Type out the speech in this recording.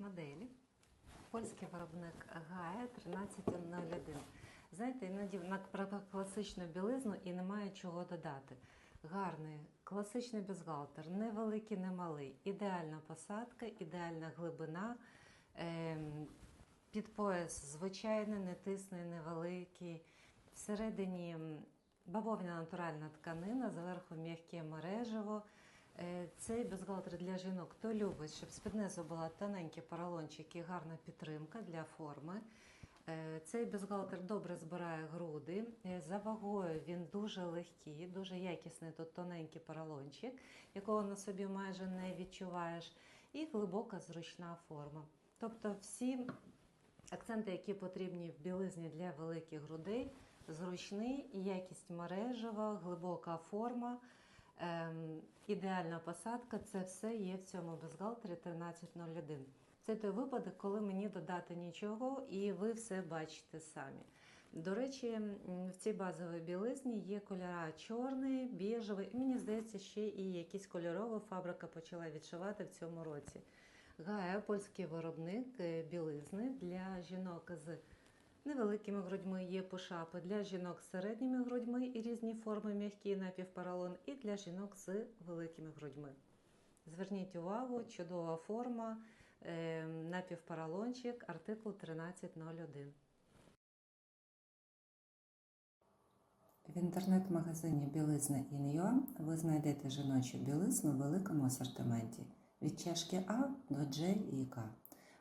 моделі. Польський виробник Гая 1301. Знаєте, іноді про класичну білизну і немає чого додати. Гарний, класичний бюстгальтер, невеликий, не малий, ідеальна посадка, ідеальна глибина. Ем, під пояс звичайний, не тисний, невеликий. Всередині м, бавовняна натуральна тканина, зверху м'яке мережево. Е, Цей бюстгальтер для жінок, хто любить, щоб з-під була тоненькі поролончики і гарна підтримка для форми. Е, Цей бюстгальтер добре збирає груди. Е, За вагою він дуже легкий, дуже якісний тут тоненький поролончик, якого на собі майже не відчуваєш, і глибока зручна форма. Тобто всі акценти, які потрібні в білизні для великих грудей, зручний, якість мережева, глибока форма. Ем, ідеальна посадка це все є в цьому бюстгальтері 1301. Це той випадок, коли мені додати нічого, і ви все бачите самі. До речі, в цій базовій білизні є кольора чорний, біжевий, і мені здається, ще і якісь кольорові фабрика почала відшивати в цьому році. Гая, польський виробник е, білизни для жінок з невеликими грудьми є пушапи, для жінок з середніми грудьми і різні форми м'який напівпаралон, і для жінок з великими грудьми. Зверніть увагу, чудова форма, е, напівпаралончик, артикул 1301. В інтернет-магазині білизна Ін'Юа ви знайдете жіночу білизну в великому асортименті від чашки А до Дж і К,